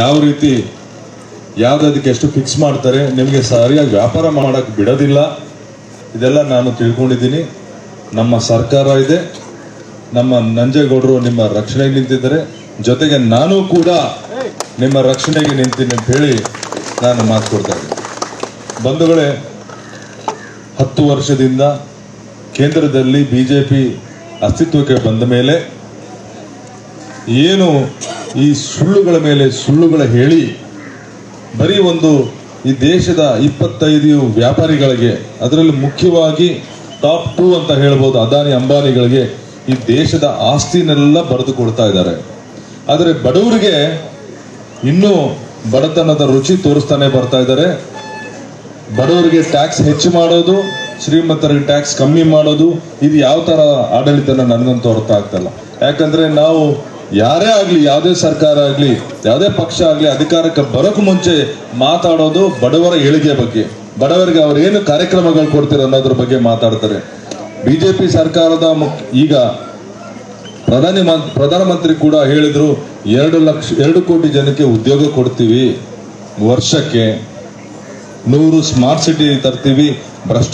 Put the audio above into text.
ಯಾವ ರೀತಿ ಯಾವ್ದಕ್ಕೆ ಎಷ್ಟು ಫಿಕ್ಸ್ ಮಾಡ್ತಾರೆ, ನಿಮಗೆ ಸರಿಯಾಗಿ ವ್ಯಾಪಾರ ಮಾಡಕ್ ಬಿಡೋದಿಲ್ಲ. ಇದೆಲ್ಲ ನಾನು ತಿಳ್ಕೊಂಡಿದ್ದೀನಿ. ನಮ್ಮ ಸರ್ಕಾರ ಇದೆ. ನಮ್ಮ ನಂಜೇಗೌಡರು ನಿಮ್ಮ ರಕ್ಷಣೆಗೆ ನಿಂತಿದ್ದಾರೆ. ಜೊತೆಗೆ ನಾನು ಕೂಡ ನಿಮ್ಮ ರಕ್ಷಣೆಗೆ ನಿಂತೀನಿ ಅಂತ ಹೇಳಿ ನಾನು ಮಾತು ಕೊಡ್ತಾ ಬಂಧುಗಳೇ, ಹತ್ತು ವರ್ಷದಿಂದ ಕೇಂದ್ರದಲ್ಲಿ ಬಿಜೆಪಿ ಅಸ್ತಿತ್ವಕ್ಕೆ ಬಂದ ಮೇಲೆ ಏನು ಈ ಸುಳ್ಳುಗಳ ಮೇಲೆ ಸುಳ್ಳುಗಳ ಹೇಳಿ, ಬರೀ ಒಂದು ಈ ದೇಶದ ಇಪ್ಪತ್ತೈದು ವ್ಯಾಪಾರಿಗಳಿಗೆ, ಅದರಲ್ಲಿ ಮುಖ್ಯವಾಗಿ ಟಾಪ್ ಟೂ ಅಂತ ಹೇಳ್ಬೋದು ಅದಾನಿ ಅಂಬಾನಿಗಳಿಗೆ ಈ ದೇಶದ ಆಸ್ತಿನೆಲ್ಲ ಬರೆದು ಕೊಡ್ತಾ ಇದ್ದಾರೆ. ಆದರೆ ಬಡವರಿಗೆ ಇನ್ನೂ ಬಡತನದ ರುಚಿ ತೋರಿಸ್ತಾನೆ ಬರ್ತಾ ಇದ್ದಾರೆ. ಬಡವರಿಗೆ ಟ್ಯಾಕ್ಸ್ ಹೆಚ್ಚು ಮಾಡೋದು, ಶ್ರೀಮಂತರಿಗೆ ಟ್ಯಾಕ್ಸ್ ಕಮ್ಮಿ ಮಾಡೋದು, ಇದು ಯಾವ ತರ ಆಡಳಿತನ ನನಗಂತೂ ಅರ್ಥ ಆಗ್ತಲ್ಲ ಯಾಕಂದ್ರೆ ನಾವು ಯಾರೇ ಆಗ್ಲಿ, ಯಾವುದೇ ಸರ್ಕಾರ ಆಗ್ಲಿ, ಯಾವುದೇ ಪಕ್ಷ ಆಗ್ಲಿ, ಅಧಿಕಾರಕ್ಕೆ ಬರೋಕ್ ಮುಂಚೆ ಮಾತಾಡೋದು ಬಡವರ ಏಳಿಗೆ ಬಗ್ಗೆ. ಬಡವರಿಗೆ ಅವ್ರು ಏನು ಕಾರ್ಯಕ್ರಮಗಳು ಕೊಡ್ತೀರ ಅನ್ನೋದ್ರ ಬಗ್ಗೆ ಮಾತಾಡ್ತಾರೆ. ಬಿಜೆಪಿ ಸರ್ಕಾರದ ಈಗ ಪ್ರಧಾನಿ ಪ್ರಧಾನಮಂತ್ರಿ ಕೂಡ ಹೇಳಿದ್ರು, ಎರಡು ಲಕ್ಷ, ಎರಡು ಕೋಟಿ ಜನಕ್ಕೆ ಉದ್ಯೋಗ ಕೊಡ್ತೀವಿ. ವರ್ಷಕ್ಕೆ ನೂರು ಸ್ಮಾರ್ಟ್ ಸಿಟಿ ತರ್ತೀವಿ, ಭ್ರಷ್ಟ